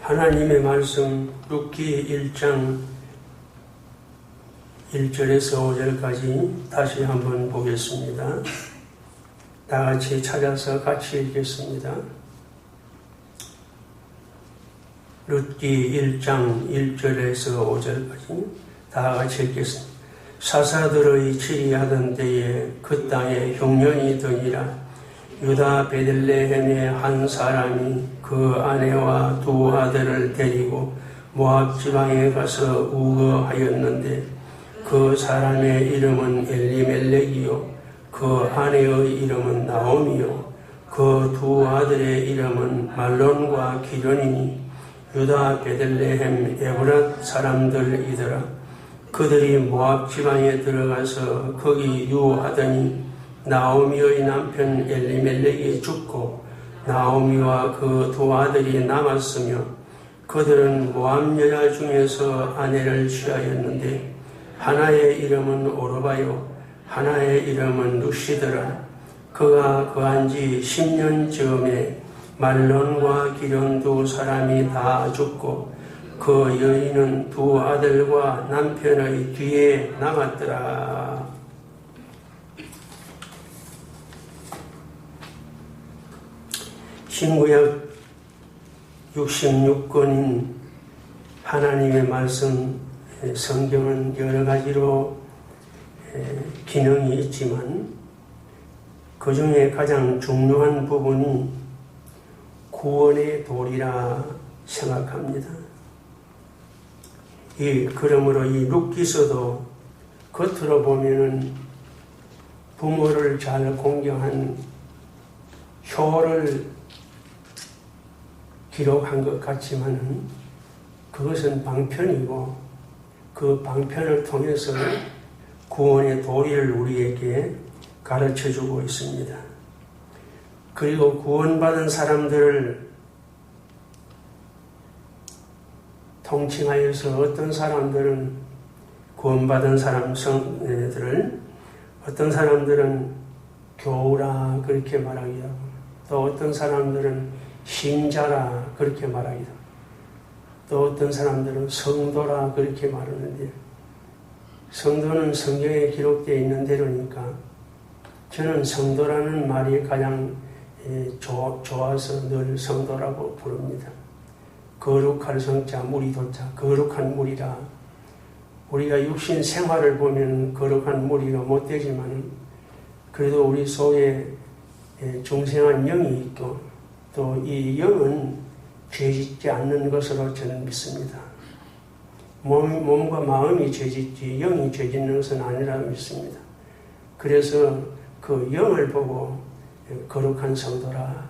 하나님의 말씀 룻기 1장 1절에서 5절까지 다시 한번 보겠습니다. 다 같이 찾아서 같이 읽겠습니다. 룻기 1장 1절에서 5절까지 다 같이 읽겠습니다. 사사들의 치리하던 때에 그 땅에 흉년이 드니라 유다 베들레헴의 한 사람이 그 아내와 두 아들을 데리고 모압 지방에 가서 우거하였는데 그 사람의 이름은 엘리멜렉이요 그 아내의 이름은 나옴이요 그 두 아들의 이름은 말론과 기련이니 유다 베들레헴 에브랏 사람들이더라. 그들이 모압 지방에 들어가서 거기 유하더니 나오미의 남편 엘리멜렉이 죽고 나오미와 그 두 아들이 남았으며 그들은 모함 여자 중에서 아내를 취하였는데 하나의 이름은 오르바요 하나의 이름은 루시더라 그가 거한 지 10년 즈음에 말론과 기련 두 사람이 다 죽고 그 여인은 두 아들과 남편의 뒤에 남았더라. 신구약 66권인 하나님의 말씀 성경은 여러 가지로 기능이 있지만 그 중에 가장 중요한 부분이 구원의 도리라 생각합니다. 이 그러므로 이 룩기서도 겉으로 보면은 부모를 잘 공경한 효를 기록한 것 같지만은 그것은 방편이고 그 방편을 통해서 구원의 도리를 우리에게 가르쳐 주고 있습니다. 그리고 구원받은 사람들을 통칭하여서 어떤 사람들은 구원받은 사람 성들을 어떤 사람들은 교우라 그렇게 말하기도 하고 또 어떤 사람들은 신자라 그렇게 말하기도 또 어떤 사람들은 성도라 그렇게 말하는데 성도는 성경에 기록되어 있는 대로니까 저는 성도라는 말이 가장 좋아서 늘 성도라고 부릅니다. 거룩할 성자 물이 도자 거룩한 물이라 우리가 육신 생활을 보면 거룩한 물이가 못 되지만 그래도 우리 속에 중생한 영이 있고 또 이 영은 죄짓지 않는 것으로 저는 믿습니다. 몸, 몸과 마음이 죄짓지 영이 죄짓는 것은 아니라고 믿습니다. 그래서 그 영을 보고 거룩한 성도라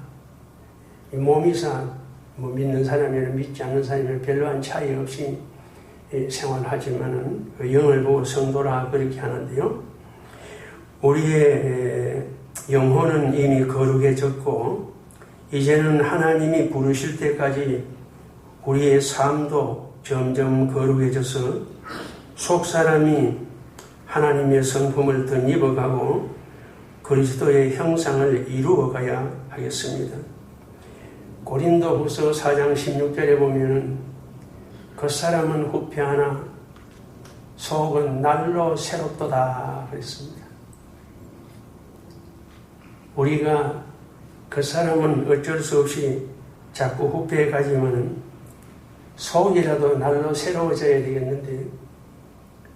이 몸이사 뭐 믿는 사람이나 믿지 않는 사람이나 별로한 차이 없이 생활하지만은 그 영을 보고 성도라 그렇게 하는데요. 우리의 영혼은 이미 거룩해졌고 이제는 하나님이 부르실 때까지 우리의 삶도 점점 거룩해져서 속 사람이 하나님의 성품을 덧입어가고 그리스도의 형상을 이루어가야 하겠습니다. 고린도 후서 4장 16절에 보면 그 사람은 후패하나 속은 날로 새롭도다 그랬습니다. 우리가 그 사람은 어쩔 수 없이 자꾸 후패에 가지만 속이라도 날로 새로워져야 되겠는데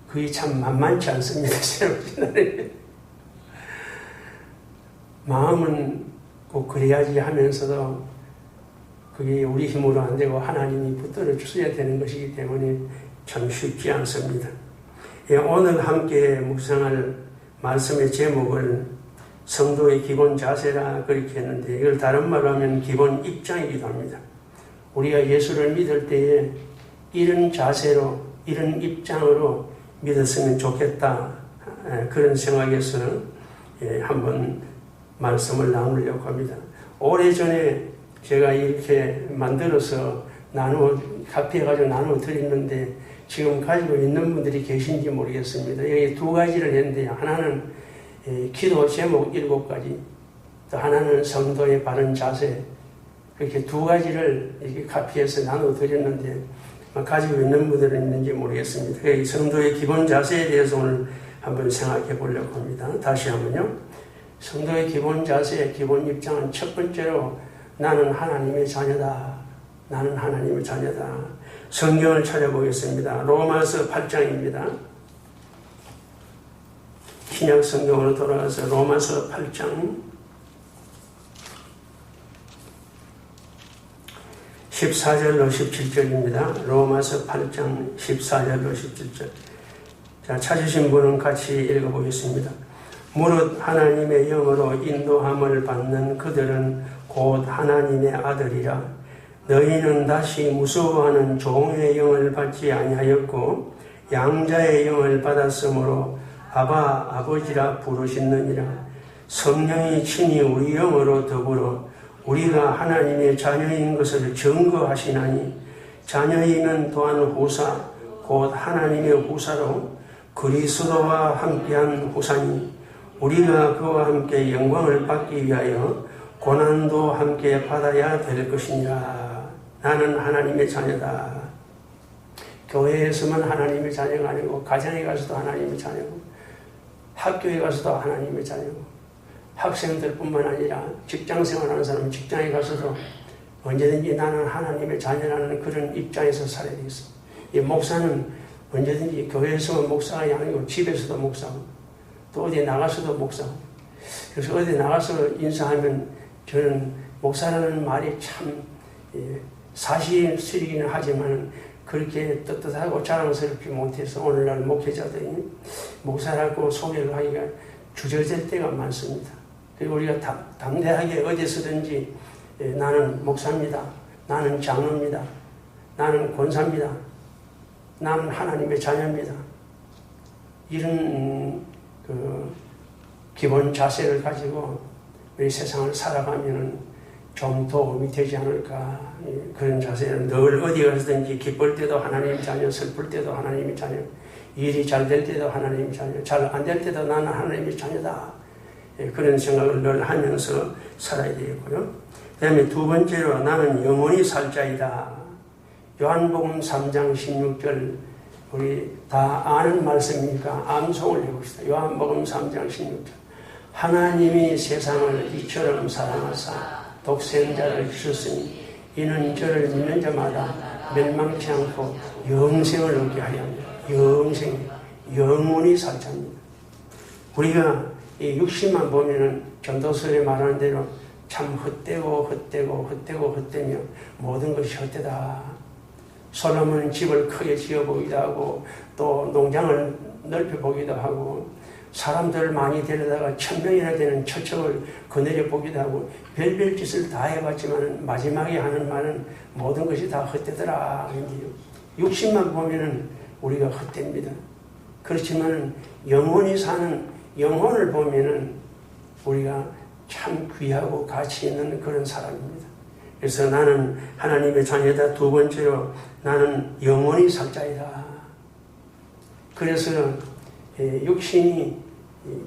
그게 참 만만치 않습니다. 새롭지는 마음은 꼭 그래야지 하면서도 그게 우리 힘으로 안 되고 하나님이 붙들어 주셔야 되는 것이기 때문에 참 쉽지 않습니다. 예, 오늘 함께 묵상할 말씀의 제목을 성도의 기본 자세라 그렇게 했는데 이걸 다른 말로 하면 기본 입장이기도 합니다. 우리가 예수를 믿을 때에 이런 자세로 이런 입장으로 믿었으면 좋겠다 예, 그런 생각에서 예, 한번 말씀을 나누려고 합니다. 오래전에 제가 이렇게 만들어서 나누어, 카피해 가지고 나누어 드렸는데 지금 가지고 있는 분들이 계신지 모르겠습니다. 여기 두 가지를 했는데 하나는 기도 제목 일곱 가지, 또 하나는 성도의 바른 자세, 그렇게 두 가지를 이렇게 카피해서 나눠 드렸는데 가지고 있는 분들은 있는지 모르겠습니다. 이 성도의 기본 자세에 대해서 오늘 한번 생각해 보려고 합니다. 다시 한번요. 성도의 기본 자세, 기본 입장은 첫 번째로 나는 하나님의 자녀다. 나는 하나님의 자녀다. 성경을 찾아보겠습니다. 로마서 8장입니다. 신약 성경으로 돌아가서 로마서 8장 14절로 17절입니다. 로마서 8장 14절로 17절. 자, 찾으신 분은 같이 읽어보겠습니다. 무릇 하나님의 영으로 인도함을 받는 그들은 곧 하나님의 아들이라. 너희는 다시 무서워하는 종의 영을 받지 아니하였고 양자의 영을 받았으므로 아바 아버지라 부르시느니라. 성령이 친히 우리 영으로 더불어 우리가 하나님의 자녀인 것을 증거하시나니 자녀이면 또한 후사 곧 하나님의 후사로 그리스도와 함께한 후사니 우리가 그와 함께 영광을 받기 위하여 고난도 함께 받아야 될 것이니라 나는 하나님의 자녀다 교회에서만 하나님의 자녀가 아니고 가정에 가서도 하나님의 자녀고 학교에 가서도 하나님의 자녀고 학생들뿐만 아니라 직장 생활하는 사람은 직장에 가서도 언제든지 나는 하나님의 자녀라는 그런 입장에서 살아야 되겠어. 이 목사는 언제든지 교회에서만 목사가 아니고 집에서도 목사고 또 어디 나가서도 목사고 그래서 어디 나가서 인사하면 저는 목사라는 말이 참 예, 사실이기는 하지만 그렇게 떳떳하고 자랑스럽게 못해서 오늘날 목회자들이 목사라고 소개를 하기가 주저될 때가 많습니다. 그리고 우리가 당대하게 어디서든지 예, 나는 목사입니다. 나는 장로입니다. 나는 권사입니다. 나는 하나님의 자녀입니다. 이런 음, 그 기본 자세를 가지고 우리 세상을 살아가면 좀 도움이 되지 않을까 예, 그런 자세는 늘 어디 가서든지 기쁠 때도 하나님 자녀 슬플 때도 하나님의 자녀 일이 잘 될 때도 하나님의 자녀 잘 안 될 때도 나는 하나님의 자녀다 예, 그런 생각을 늘 하면서 살아야 되겠고요. 그 다음에 두 번째로 나는 영원히 살 자이다. 요한복음 3장 16절 우리 다 아는 말씀이니까 암송을 해봅시다. 요한복음 3장 16절 하나님이 세상을 이처럼 사랑하사 독생자를 주셨으니 이는 저를 믿는 자마다 멸망치 않고 영생을 얻게 하려 합니다. 영생, 영원히 살 자입니다. 우리가 이 육신만 보면은 전도서에 말하는 대로 참 헛되고 헛되고 헛되고 헛되며 모든 것이 헛되다. 솔로몬은 집을 크게 지어 보기도 하고 또 농장을 넓혀 보기도 하고 사람들을 많이 데려다가 천명이나 되는 처척을 거느려 보기도 하고 별별 짓을 다 해봤지만 마지막에 하는 말은 모든 것이 다 헛되더라. 육신만 보면은 우리가 헛됩니다. 그렇지만 영원히 사는 영혼을 보면은 우리가 참 귀하고 가치 있는 그런 사람입니다. 그래서 나는 하나님의 자녀다. 두 번째로 나는 영원히 살 자이다. 그래서 예, 육신이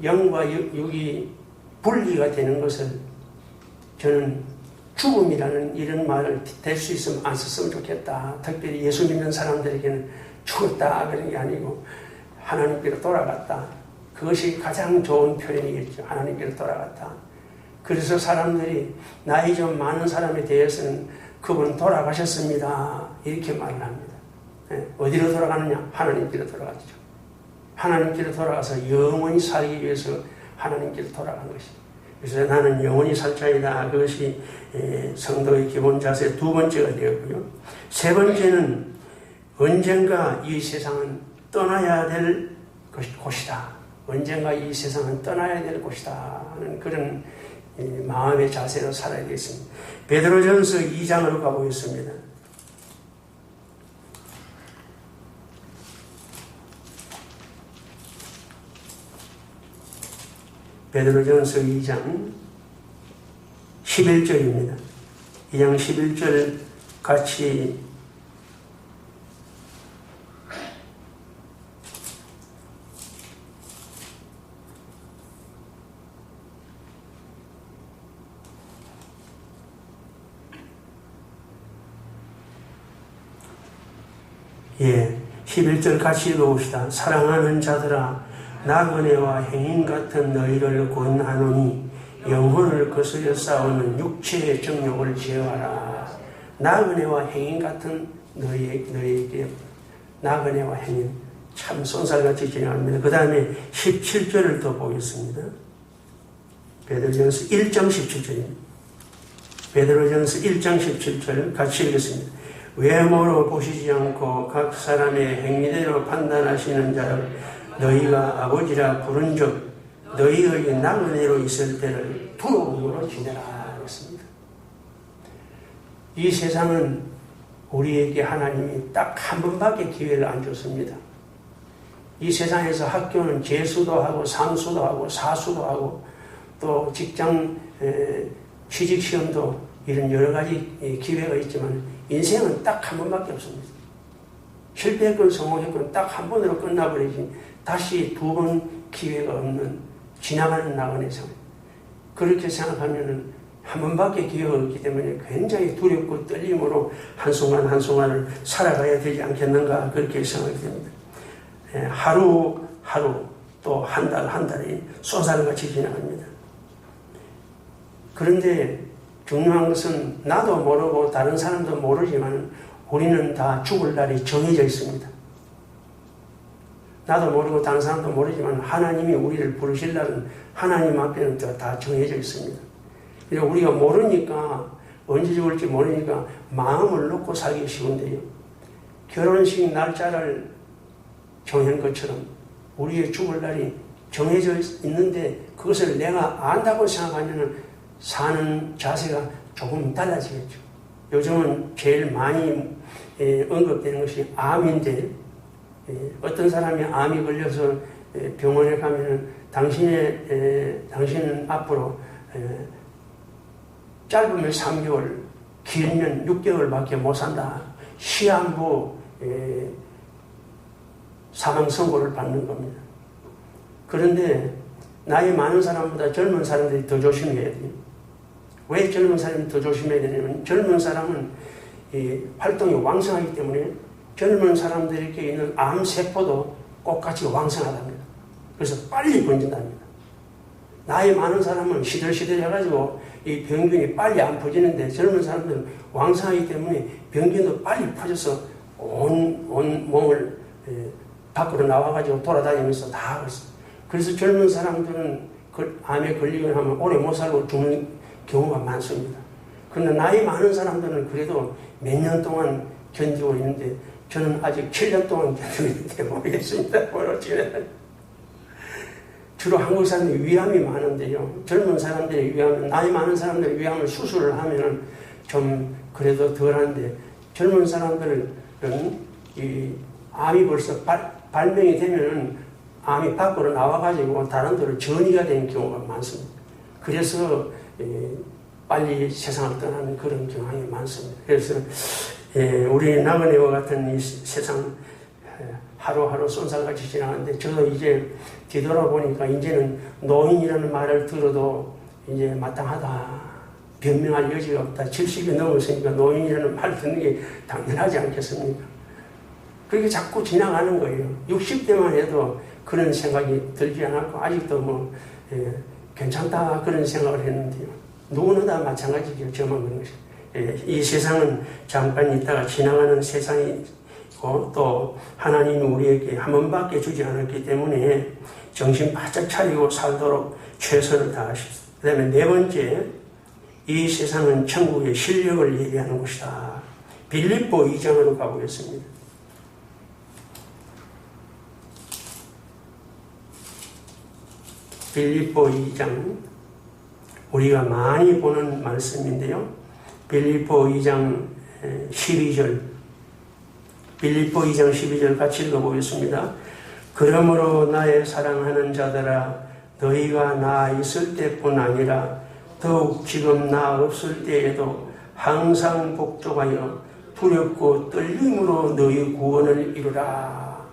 영과 육이 분리가 되는 것을 저는 죽음이라는 이런 말을 될 수 있으면 안 썼으면 좋겠다. 특별히 예수 믿는 사람들에게는 죽었다 그런 게 아니고 하나님께로 돌아갔다. 그것이 가장 좋은 표현이겠죠. 하나님께로 돌아갔다. 그래서 사람들이 나이 좀 많은 사람에 대해서는 그분 돌아가셨습니다. 이렇게 말을 합니다. 네. 어디로 돌아가느냐? 하나님께로 돌아갔죠. 하나님께로 돌아가서 영원히 살기 위해서 하나님께로 돌아간 것입니다. 그래서 나는 영원히 살 자이다. 그것이 성도의 기본 자세 두 번째가 되었고요. 세 번째는 언젠가 이 세상은 떠나야 될 곳이다. 언젠가 이 세상은 떠나야 될 곳이다 하는 그런 마음의 자세로 살아야 되겠습니다. 베드로전서 2장으로 가보겠습니다. 베드로전서 2장 11절입니다. 2장 11절 같이 예, 11절 같이 읽어봅시다. 사랑하는 자들아 나그네와 행인 같은 너희를 권하노니 영혼을 거스려 싸우는 육체의 정욕을 제어하라. 나그네와 행인 같은 너희, 너희에게 나그네와 행인 참 손살같이 진행합니다. 그 다음에 17절을 더 보겠습니다. 베드로전서 1장 17절입니다. 베드로전서 1장 17절 같이 읽겠습니다. 외모로 보시지 않고 각 사람의 행위대로 판단하시는 자를 너희가 아버지라 부른 즉 너희의 나그네로 있을 때를 부러움으로 지내라 했습니다. 이 세상은 우리에게 하나님이 딱 한 번밖에 기회를 안 줬습니다. 이 세상에서 학교는 재수도 하고 상수도 하고 사수도 하고 또 직장 취직 시험도 이런 여러 가지 기회가 있지만 인생은 딱 한 번밖에 없습니다. 실패했건 성공했건 딱 한 번으로 끝나버리지 다시 두 번 기회가 없는 지나가는 나간의 삶. 그렇게 생각하면은 한 번밖에 기회가 없기 때문에 굉장히 두렵고 떨림으로 한순간 한순간을 살아가야 되지 않겠는가 그렇게 생각이 됩니다. 예, 하루 하루 또 한 달 한 달이 쏘살같이 지나갑니다. 그런데 중요한 것은 나도 모르고 다른 사람도 모르지만 우리는 다 죽을 날이 정해져 있습니다. 나도 모르고 다른 사람도 모르지만 하나님이 우리를 부르실 날은 하나님 앞에는 다 정해져 있습니다. 우리가 모르니까 언제 죽을지 모르니까 마음을 놓고 살기 쉬운데요. 결혼식 날짜를 정한 것처럼 우리의 죽을 날이 정해져 있는데 그것을 내가 안다고 생각하면 사는 자세가 조금 달라지겠죠. 요즘은 제일 많이 예, 언급되는 것이 암인데 예, 어떤 사람이 암이 걸려서 예, 병원에 가면은 당신의 당신은 앞으로 짧으면 3개월, 길면 6개월밖에 못 산다. 시한부 사망 선고를 받는 겁니다. 그런데 나이 많은 사람보다 젊은 사람들이 더 조심해야 돼요. 왜 젊은 사람이 더 조심해야 되냐면 젊은 사람은 활동이 왕성하기 때문에 젊은 사람들에게 있는 암세포도 똑같이 왕성하답니다. 그래서 빨리 번진답니다. 나이 많은 사람은 시들시들 해가지고 이 병균이 빨리 안 퍼지는데 젊은 사람들은 왕성하기 때문에 병균도 빨리 퍼져서 온, 온 몸을 밖으로 나와가지고 돌아다니면서 다 하고 있어요. 그래서 젊은 사람들은 그 암에 걸리거나 하면 오래 못 살고 죽는 경우가 많습니다. 그런데 나이 많은 사람들은 그래도 몇 년 동안 견디고 있는데 저는 아직 7년 동안 견디고 있는데 모르겠습니다. 뭘 어찌해 주로 한국 사람들이 위암이 많은데요. 젊은 사람들의 위암, 나이 많은 사람들의 위암을 수술을 하면은 좀 그래도 덜한데 젊은 사람들은 이 암이 벌써 발, 발명이 되면은 암이 밖으로 나와가지고 다른 데로 전이가 되는 경우가 많습니다. 그래서 빨리 세상을 떠나는 그런 경향이 많습니다. 그래서 우리 나그네와 같은 이 세상 하루하루 쏜살같이 지나가는데 저도 이제 뒤돌아보니까 이제는 노인이라는 말을 들어도 이제 마땅하다. 변명할 여지가 없다. 70이 넘었으니까 노인이라는 말 듣는 게 당연하지 않겠습니까? 그렇게 자꾸 지나가는 거예요. 60대만 해도 그런 생각이 들지 않았고, 아직도 뭐, 예, 괜찮다 그런 생각을 했는데요. 누구나 다 마찬가지죠. 저만 그런 것이. 예, 이 세상은 잠깐 있다가 지나가는 세상이고 또 하나님이 우리에게 한 번밖에 주지 않았기 때문에 정신 바짝 차리고 살도록 최선을 다하십시오. 그 다음에 네 번째, 이 세상은 천국의 실력을 얘기하는 것이다. 빌립보 2장으로 가보겠습니다. 빌립보 2장 우리가 많이 보는 말씀인데요. 빌립보 2장 12절 빌립보 2장 12절 같이 읽어보겠습니다. 그러므로 나의 사랑하는 자들아 너희가 나 있을 때뿐 아니라 더욱 지금 나 없을 때에도 항상 복종하여 두렵고 떨림으로 너희 구원을 이루라.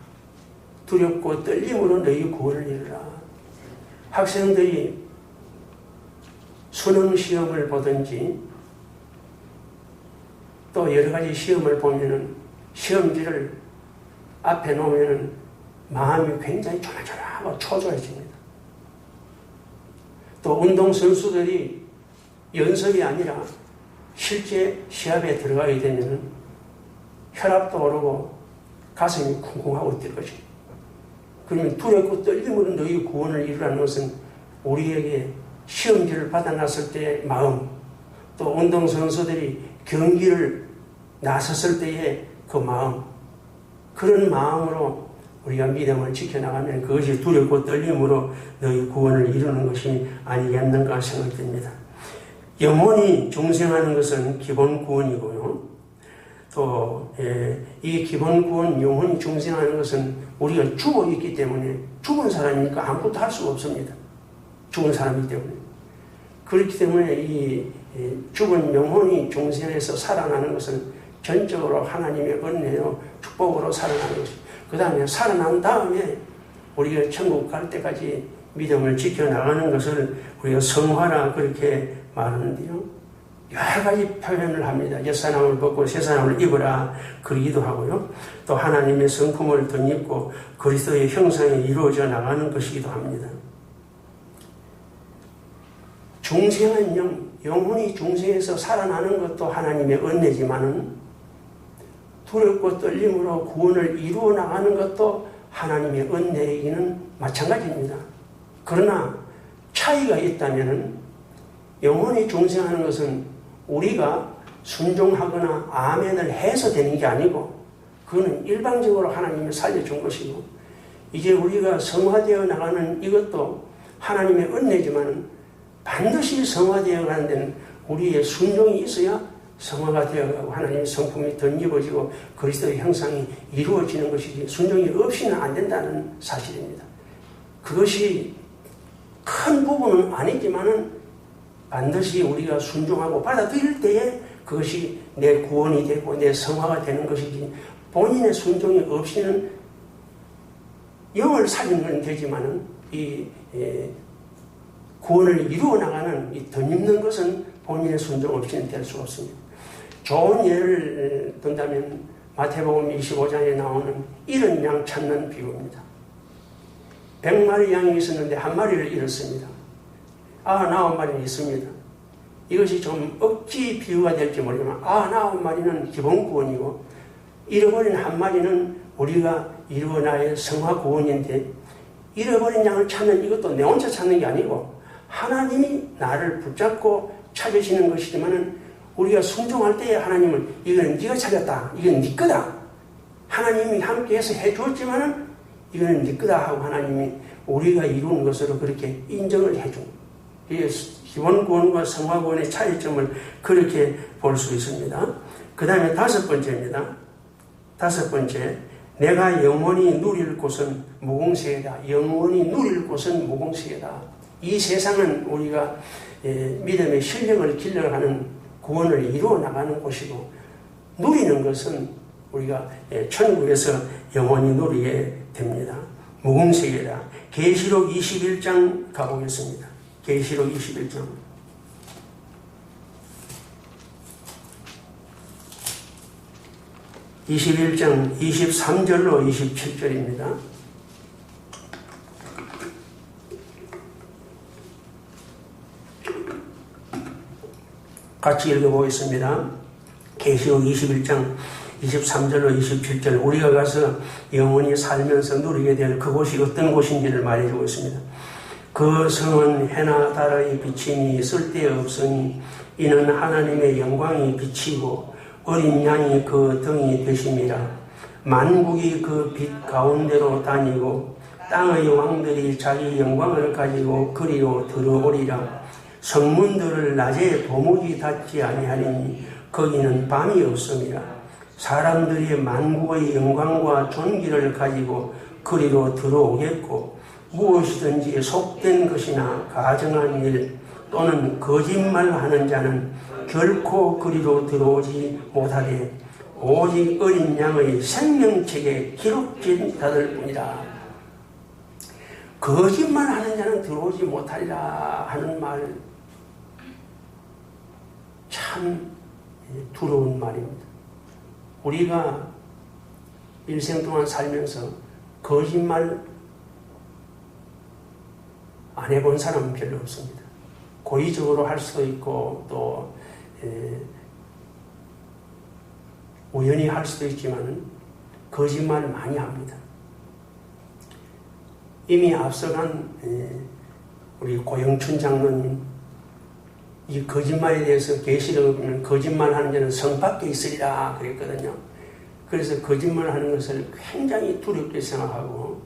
두렵고 떨림으로 너희 구원을 이루라. 학생들이 수능 시험을 보든지 또 여러 가지 시험을 보면은 시험지를 앞에 놓으면 마음이 굉장히 조마조마하고 초조해집니다. 또 운동선수들이 연습이 아니라 실제 시합에 들어가게 되면 혈압도 오르고 가슴이 쿵쿵하고 뛸 것입니다. 그러면 두렵고 떨림으로 너희 구원을 이루라는 것은 우리에게 시험지를 받아놨을 때의 마음, 또 운동선수들이 경기를 나섰을 때의 그 마음, 그런 마음으로 우리가 믿음을 지켜나가면 그것이 두렵고 떨림으로 너희 구원을 이루는 것이 아니겠는가 생각됩니다. 영혼이 중생하는 것은 기본 구원이고요. 또, 예, 이 기본 구원, 영혼이 중생하는 것은 우리가 죽어 있기 때문에 죽은 사람이니까 아무것도 할 수가 없습니다. 죽은 사람이기 때문에. 그렇기 때문에 이 죽은 영혼이 중생에서 살아나는 것은 전적으로 하나님의 은혜로 축복으로 살아나는 것입니다. 그 다음에 살아난 다음에 우리가 천국 갈 때까지 믿음을 지켜나가는 것을 우리가 성화라 그렇게 말하는데요. 여러 가지 표현을 합니다. 옛사람을 벗고 새사람을 입으라 그러기도 하고요. 또 하나님의 성품을 덧입고 그리스도의 형상이 이루어져 나가는 것이기도 합니다. 중생은 영, 영혼이 중생에서 살아나는 것도 하나님의 은혜지만은 두렵고 떨림으로 구원을 이루어 나가는 것도 하나님의 은혜이기는 마찬가지입니다. 그러나 차이가 있다면 영혼이 중생하는 것은 우리가 순종하거나 아멘을 해서 되는 게 아니고 그거는 일방적으로 하나님이 살려준 것이고 이제 우리가 성화되어 나가는 이것도 하나님의 은혜지만 반드시 성화되어 가는 데는 우리의 순종이 있어야 성화가 되어가고 하나님의 성품이 덧입어지고 그리스도의 형상이 이루어지는 것이지 순종이 없이는 안 된다는 사실입니다. 그것이 큰 부분은 아니지만은 반드시 우리가 순종하고 받아들일 때에 그것이 내 구원이 되고 내 성화가 되는 것이지 본인의 순종이 없이는 영을 살리는 건 되지만은 이 예, 구원을 이루어 나가는 이 덧입는 것은 본인의 순종 없이는 될 수 없습니다. 좋은 예를 든다면 마태복음 25장에 나오는 이른 양 찾는 비유입니다. 100마리 양이 있었는데 한 마리를 잃었습니다. 아흔아홉 마리는 있습니다. 이것이 좀 억지 비유가 될지 모르지만 아흔아홉 마리는 기본 구원이고 잃어버린 한 마리는 우리가 이루어 나의 성화 구원인데 잃어버린 양을 찾는 이것도 내 혼자 찾는 게 아니고 하나님이 나를 붙잡고 찾으시는 것이지만은 우리가 순종할 때에 하나님은 이거는 네가 찾았다. 이건 네 거다. 하나님이 함께해서 해주었지만은 이거는 네 거다 하고 하나님이 우리가 이룬 것으로 그렇게 인정을 해준. 이게 기원구원과 성화 구원의 차이점을 그렇게 볼 수 있습니다. 그 다음에 다섯 번째입니다. 다섯 번째, 내가 영원히 누릴 곳은 무공세이다. 영원히 누릴 곳은 무공세이다. 이 세상은 우리가 예, 믿음의 실력을 길러가는 구원을 이루어 나가는 곳이고 누리는 것은 우리가 예, 천국에서 영원히 누리게 됩니다. 무공세계라. 계시록 21장 가보겠습니다. 계시록 21장. (21장) 23절로 27절입니다. 같이 읽어보겠습니다. 계시록 21장 23절로 27절 우리가 가서 영원히 살면서 누리게 될 그곳이 어떤 곳인지를 말해주고 있습니다. 그 성은 해나 달의 비침이 쓸데없으니 이는 하나님의 영광이 비치고 어린 양이 그 등이 되심이라 만국이 그 빛 가운데로 다니고 땅의 왕들이 자기 영광을 가지고 그리로 들어오리라 성문들을 낮에 도무지 닫지 아니하리니 거기는 밤이 없음이라 사람들이 만국의 영광과 존귀를 가지고 그리로 들어오겠고 무엇이든지 속된 것이나 가정한 일 또는 거짓말하는 자는 결코 그리로 들어오지 못하되 오직 어린 양의 생명책에 기록된 자들 뿐이라. 거짓말하는 자는 들어오지 못하리라 하는 말 참 두려운 말입니다. 우리가 일생 동안 살면서 거짓말 안 해본 사람은 별로 없습니다. 고의적으로 할 수도 있고 또 에, 우연히 할 수도 있지만 거짓말 많이 합니다. 이미 앞서간 에, 우리 고영춘 장로님 이 거짓말에 대해서 계시를 보면 거짓말하는 자는 성 밖에 있으리라 그랬거든요. 그래서 거짓말하는 것을 굉장히 두렵게 생각하고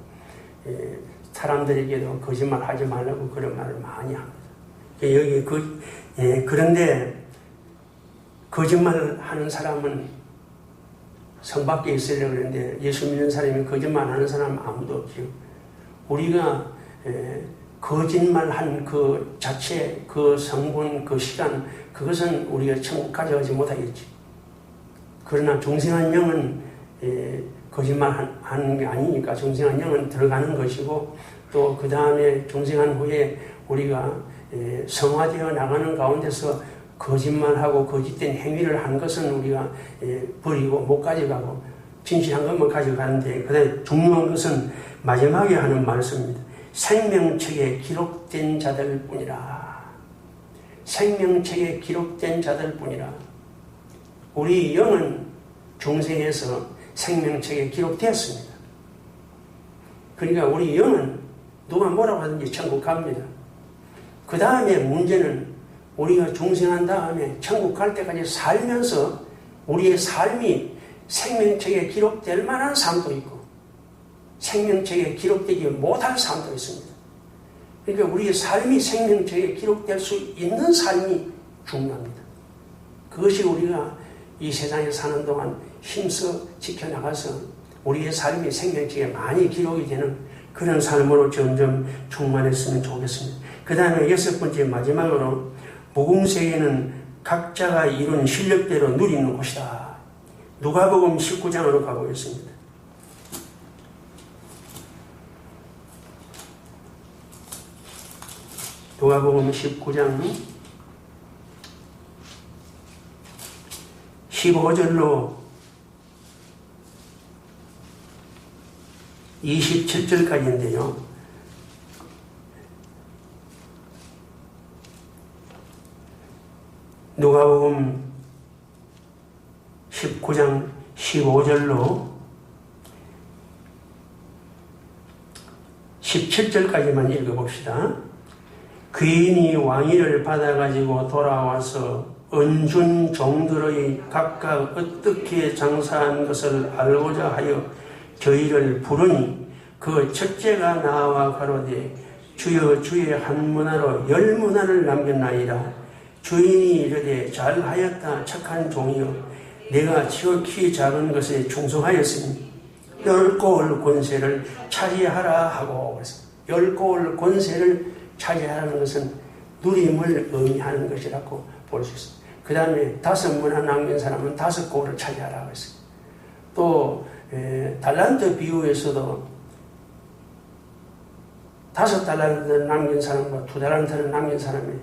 에, 사람들에게도 거짓말하지 말라고 그런 말을 많이 합니다. 여기 그 예, 그런데 거짓말하는 사람은 성 밖에 있으려고 그러는데 예수 믿는 사람이 거짓말하는 사람 아무도 없죠. 우리가 에, 거짓말한 그 자체, 그 성분, 그 시간, 그것은 우리가 천국 가져가지 못하겠지. 그러나 종생한 영은 에, 거짓말 하는 게 아니니까 종생한 영은 들어가는 것이고 또 그 다음에 종생한 후에 우리가 에, 성화되어 나가는 가운데서 거짓말하고 거짓된 행위를 한 것은 우리가 에, 버리고 못 가져가고 진실한 것만 가져가는데 그다음에 중요한 것은 마지막에 하는 말씀입니다. 생명책에 기록된 자들 뿐이라. 생명책에 기록된 자들 뿐이라. 우리 영은 중생에서 생명책에 기록되었습니다. 그러니까 우리 영은 누가 뭐라고 하든지 천국 갑니다. 그 다음에 문제는 우리가 중생한 다음에 천국 갈 때까지 살면서 우리의 삶이 생명책에 기록될 만한 삶도 있고 생명책에 기록되지 못할 삶도 있습니다. 그러니까 우리의 삶이 생명책에 기록될 수 있는 삶이 중요합니다. 그것이 우리가 이 세상에 사는 동안 힘써 지켜나가서 우리의 삶이 생명책에 많이 기록이 되는 그런 삶으로 점점 충만했으면 좋겠습니다. 그 다음에 여섯 번째 마지막으로 복음세계는 각자가 이룬 실력대로 누리는 곳이다. 누가복음 19장으로 가보겠습니다. 누가복음 19장 15절로 27절까지인데요. 누가복음 19장 15절로 17절까지만 읽어봅시다. 귀인이 왕위를 받아가지고 돌아와서 은준 종들의 각각 어떻게 장사한 것을 알고자 하여 저희를 부르니 그 첫째가 나와 가로되 주여 주의 한 문화로 열 문화를 남겼나이다. 주인이 이르되 잘하였다 착한 종이여 내가 지극히 작은 것에 충성하였으니 열 고을 권세를 차지하라 하고 열 고을 권세를 차지하라는 것은 누림을 의미하는 것이라고 볼 수 있습니다. 그 다음에 다섯 문화 남긴 사람은 다섯 고를 차지하라고 했습니다. 또 에, 달란트 비유에서도 다섯 달란트를 남긴 사람과 두 달란트를 남긴 사람이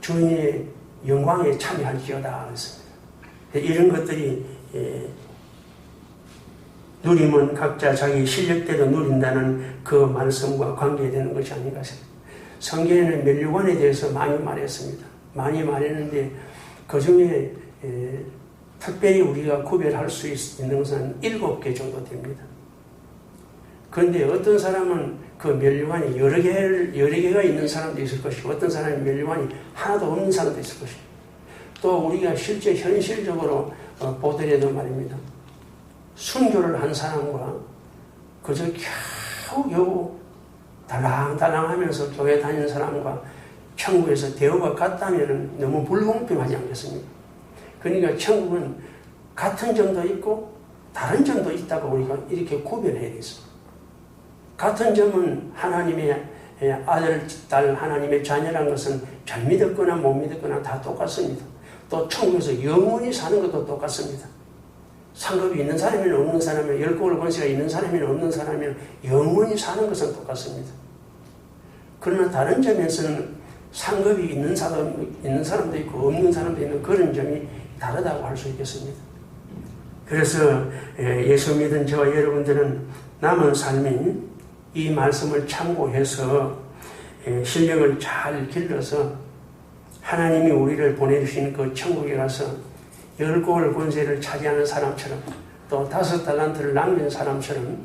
주인의 영광에 참여할지어다 했습니다. 이런 것들이 에, 누림은 각자 자기 실력대로 누린다는 그 말씀과 관계되는 것이 아닌가 싶습니다. 성경에는 멸류관에 대해서 많이 말했습니다. 많이 말했는데 그 중에 특별히 우리가 구별할 수 있는 것은 일곱 개 정도 됩니다. 그런데 어떤 사람은 그 멸류관이 여러 개 여러 개가 있는 사람도 있을 것이고 어떤 사람은 멸류관이 하나도 없는 사람도 있을 것이고 또 우리가 실제 현실적으로 어, 보더라도 말입니다. 순교를 한 사람과 그저 겨우 겨우 달랑달랑 하면서 교회 다니는 사람과 천국에서 대우가 같다면 너무 불공평하지 않겠습니까? 그러니까 천국은 같은 점도 있고 다른 점도 있다고 우리가 이렇게 구별해야 되겠습니다. 같은 점은 하나님의 아들, 딸, 하나님의 자녀란 것은 잘 믿었거나 못 믿었거나 다 똑같습니다. 또 천국에서 영원히 사는 것도 똑같습니다. 상급이 있는 사람이나 없는 사람이나 열고을 권세가 있는 사람이나 없는 사람이나 영원히 사는 것은 똑같습니다. 그러나 다른 점에서는 상급이 있는 사람, 있는 사람도 있고 없는 사람도 있는 그런 점이 다르다고 할 수 있겠습니다. 그래서 예수 믿은 저와 여러분들은 남은 삶이 이 말씀을 참고해서 실력을 잘 길러서 하나님이 우리를 보내주신 그 천국에 가서 열골 권세를 차지하는 사람처럼 또 다섯 달란트를 남긴 사람처럼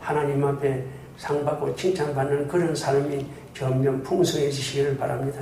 하나님 앞에 상 받고 칭찬받는 그런 삶이 점점 풍성해지시기를 바랍니다.